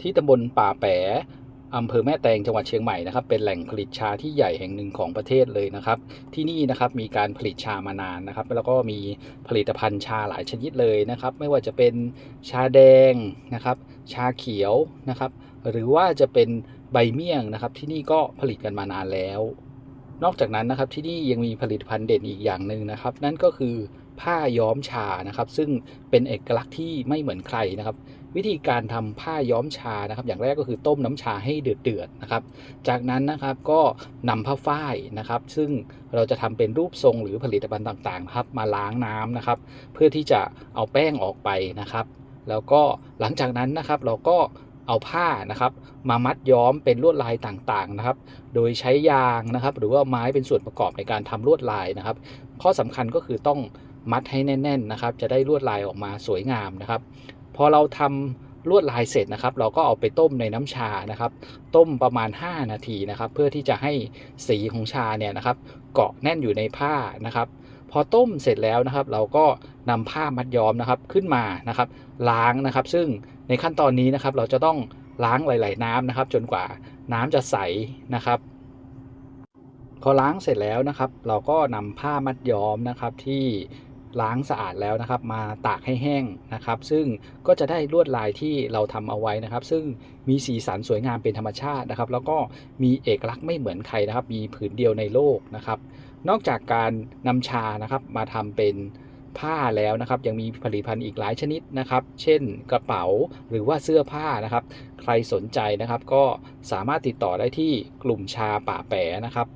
ที่ตำบลป่าแปะอำเภอแม่แตงจังหวัดเชียงใหม่นะครับเป็นแหล่งผลิตชาที่ใหญ่แห่งหนึ่งของประเทศเลยนะครับ ที่นี่นะครับมีการผลิตชามานานนะครับ แล้วก็มีผลิตภัณฑ์ชาหลายชนิดเลยนะครับ ไม่ว่าจะเป็นชาแดงนะครับ ชาเขียวนะครับ หรือว่าจะเป็นใบเมี่ยงนะครับ ที่นี่ก็ผลิตกันมานานแล้ว นอกจากนั้นนะครับที่นี่ยังมีผลิตภัณฑ์เด่นอีกอย่างหนึ่งนะครับ นั่นก็คือ ผ้าย้อมชานะครับ ซึ่งเป็นเอกลักษณ์ที่ไม่เหมือนใครนะครับ วิธีการทำผ้าย้อมชานะครับ อย่างแรกก็คือต้มน้ำชาให้เดือดๆนะครับ จากนั้นนะครับก็นำผ้าฝ้ายนะครับ ซึ่งเราจะทำเป็นรูปทรงหรือผลิตภัณฑ์ต่างๆครับมาล้างน้ำนะครับ เพื่อที่จะเอาแป้งออกไปนะครับ แล้วก็หลังจากนั้นนะครับเราก็เอาผ้านะครับมามัดย้อมเป็นลวดลายต่างๆนะครับ โดยใช้ยางนะครับ หรือว่าไม้เป็นส่วนประกอบในการทำลวดลายนะครับ ข้อสำคัญก็คือต้อง มัดให้แน่นๆนะครับ จะได้ลวดลายออกมาสวยงามนะครับ พอเราทำลวดลายเสร็จนะครับ เราก็เอาไปต้มในน้ำชานะครับ ต้มประมาณ 5 นาทีนะครับ เพื่อที่จะให้สีของชาเนี่ยนะครับ เกาะแน่นอยู่ในผ้านะครับ พอต้มเสร็จแล้วนะครับ เราก็นำผ้ามัดย้อมนะครับขึ้นมานะครับ ล้างนะครับ ซึ่งในขั้นตอนนี้นะครับ เราจะต้องล้างหลาย ๆ น้ำนะครับ จนกว่าน้ำจะใสนะครับพอล้างเสร็จแล้วนะครับ เราก็นำผ้ามัดย้อมนะครับที่ ล้างสะอาดแล้วนะครับ มาตากให้แห้งนะครับ ซึ่งก็จะได้ลวดลายที่เราทำเอาไว้นะครับ ซึ่งมีสีสันสวยงามเป็นธรรมชาตินะครับ แล้วก็มีเอกลักษณ์ไม่เหมือนใครนะครับ มีผืนเดียวในโลกนะครับ นอกจากการนำชานะครับมาทำเป็นผ้าแล้วนะครับยังมีผลิตภัณฑ์อีกหลายชนิดนะครับ เช่นกระเป๋าหรือว่าเสื้อผ้านะครับ ใครสนใจนะครับ ก็สามารถติดต่อได้ที่กลุ่มชาป่าแปะนะครับ